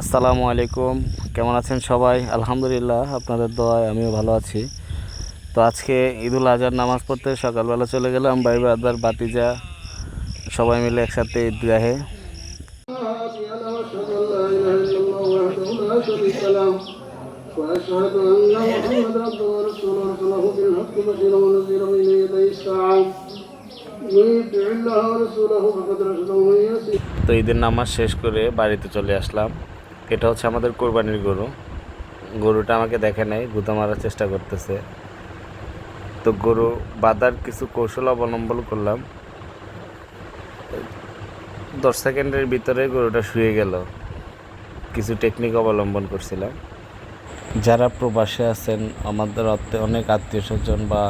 আসসালামু আলাইকুম। কেমন আছেন সবাই? আলহামদুলিল্লাহ, আপনাদের দোয়ায় আমিও ভালো আছি। তো আজকে ঈদুল আজহার নামাজ পড়তে সকালবেলা চলে গেলাম, বাই বাদবার বাতিজা। সবাই মিলে একসাথে ঈদগাহে। তো ঈদের নামাজ শেষ করে বাড়িতে চলে আসলাম। এটা হচ্ছে আমাদের কোরবানির গরু। গরুটা আমাকে দেখে নাই, গুঁতো মারার চেষ্টা করতেছে। তো গরু বাঁধার কিছু কৌশল অবলম্বন করলাম। দশ সেকেন্ডের ভিতরে গরুটা শুয়ে গেল। কিছু টেকনিক অবলম্বন করছিলাম। যারা প্রবাসে আছেন, আমাদের অনেক আত্মীয় স্বজন বা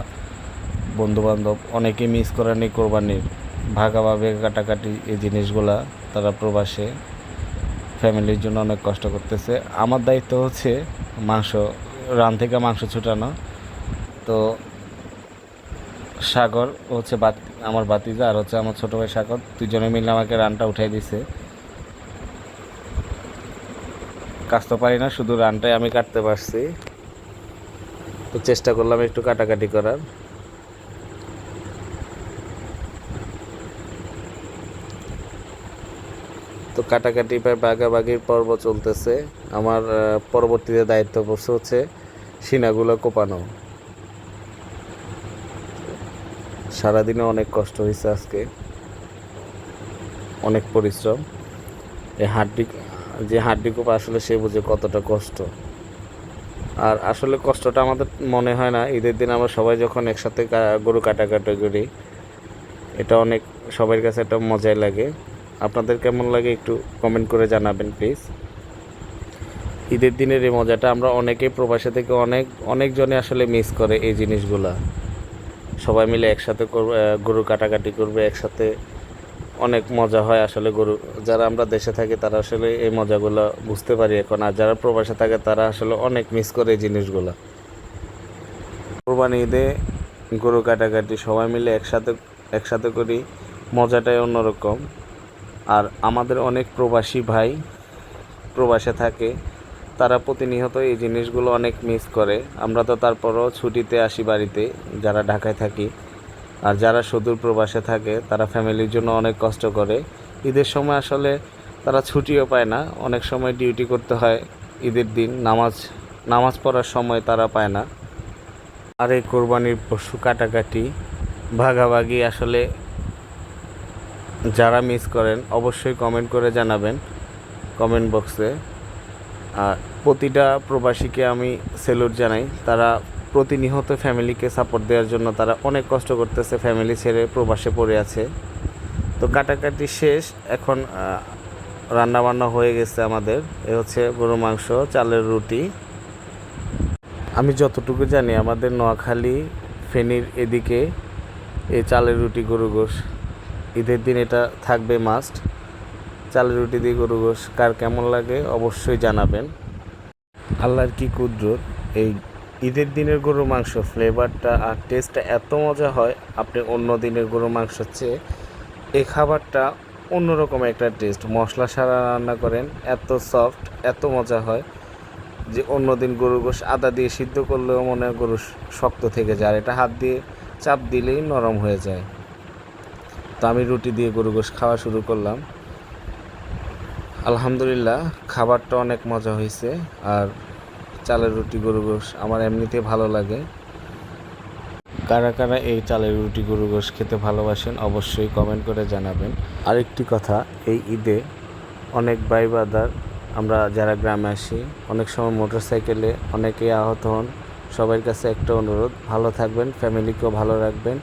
বন্ধুবান্ধব, অনেকে মিস করেন এই কোরবানির। ভাগাভাবে কাটাকাটি এই জিনিসগুলা তারা প্রবাসে ফ্যামিলির জন্য অনেক কষ্ট করতেছে। আমার দায়িত্ব হচ্ছে মাংস, রান থেকে মাংস ছুটানো। তো সাগর হচ্ছে বাত, আমার বাতিজা আর হচ্ছে আমার ছোটো ভাই সাগর, দুজনে মিলে আমাকে রানটা উঠাই দিছে। কাজ তো পারি না, শুধু রানটাই আমি কাটতে পারছি। তো চেষ্টা করলাম একটু কাটাকাটি করার। তো কাটাকাটি বা বাগাবাগির পর্ব চলতেছে। আমার পরবর্তীতে দায়িত্ব পড়ছে হচ্ছে সিনাগুলো কোপানো। সারাদিনে অনেক কষ্ট হয়েছে আজকে। অনেক পরিশ্রম। এই হাড্ডি, যে হাড্ডি কোপা আসলে সে বুঝে কতটা কষ্ট। আর আসলে কষ্টটা আমাদের মনে হয় না। ঈদের দিন আমরা সবাই যখন একসাথে গরু কাটাকাটি করি, এটা অনেক সবার কাছে একটা মজাই লাগে। আপনাদের কেমন লাগে একটু কমেন্ট করে জানাবেন প্লিজ ঈদের দিনের এই মজাটা আমরা অনেকেই প্রবাসে থেকে অনেক অনেকজনে আসলে মিস করে এই জিনিসগুলা। সবাই মিলে একসাথে গরু কাটাকাটি করবে, একসাথে অনেক মজা হয় আসলে গরু, যারা আমরা দেশে থাকি তারা আসলে এই মজাগুলো বুঝতে পারি এখন, আর যারা প্রবাসে থাকে তারা আসলে অনেক মিস করে এই জিনিসগুলা। কোরবানি ঈদে গরু কাটাকাটি সবাই মিলে একসাথে একসাথে করি, মজাটাই অন্যরকম। আর আমাদের অনেক প্রবাসী ভাই প্রবাসে থাকে, তারা প্রতিনিয়ত এই জিনিসগুলো অনেক মিস করে। আমরা তো তারপরও ছুটিতে আসি বাড়িতে, যারা ঢাকায় থাকি। আর যারা সুদূর প্রবাসে থাকে, তারা ফ্যামিলির জন্য অনেক কষ্ট করে। ঈদের সময় আসলে তারা ছুটিও পায় না। অনেক সময় ডিউটি করতে হয় ঈদের দিন, নামাজ নামাজ পড়ার সময় তারা পায় না। আর এই কোরবানির পশু কাটাকাটি, ভাগাভাগি আসলে যারা মিস করেন, অবশ্যই কমেন্ট করে জানাবেন কমেন্ট বক্সে আর প্রতিটা প্রবাসীকে আমি সেলুট জানাই। তারা প্রতিনিয়ত ফ্যামিলিকে সাপোর্ট দেওয়ার জন্য তারা অনেক কষ্ট করতেছে ফ্যামিলি ছেড়ে প্রবাসে পড়ে আছে। তো কাটাকাটি শেষ। এখন রান্না বান্না হয়ে গেছে আমাদের। এ হচ্ছে গরু মাংস, চালের রুটি। আমি যতটুকু জানি, আমাদের নোয়াখালী ফেনীর এদিকে এই চালের রুটি গরু গোশ। ঈদের দিন এটা থাকবে মাস্ট চালের রুটি দিয়ে গরু গোশ, কার কেমন লাগে অবশ্যই জানাবেন। আল্লাহর কি কুদরত, এই ঈদের দিনের গরুর মাংস ফ্লেভারটা আর টেস্টটা এত মজা হয়, আপনি অন্য দিনের গরুর মাংসের চেয়ে এই খাবারটা অন্যরকম একটা টেস্ট মশলা সারা রান্না করেন, এত সফট এত মজা হয় যে অন্য দিন গরুর গোশ আদা দিয়ে সিদ্ধ করলেও মনে হয় গরু শক্ত থেকে যায়। আর এটা হাত দিয়ে চাপ দিলেই নরম হয়ে যায়। তো আমি রুটি দিয়ে গরু গোশ খাওয়া শুরু করলাম। আলহামদুলিল্লাহ, খাবারটা অনেক মজা হয়েছে, আর চালের রুটি, গরু গোশ আমার এমনিতে ভালো লাগে। কারা কারা এই চালের রুটি, গরু গোশ খেতে ভালোবাসেন, অবশ্যই কমেন্ট করে জানাবেন। আরেকটি কথা, এই ঈদে অনেক ভাই বাদার আমরা যারা গ্রামে আসি, অনেক সময় মোটর সাইকেলে অনেকেই আহত হন। সবার কাছে একটা অনুরোধ, ভালো থাকবেন ফ্যামিলিকেও ভালো রাখবেন।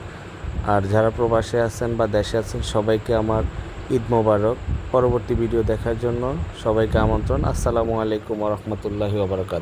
আর যারা প্রবাসে আছেন বা দেশে আছেন, সবাইকে আমার ঈদ মোবারক। পরবর্তী ভিডিও দেখার জন্য সবাইকে আমন্ত্রণ। আসসালামু আলাইকুম রহমতুল্লাহি ওবরাকাত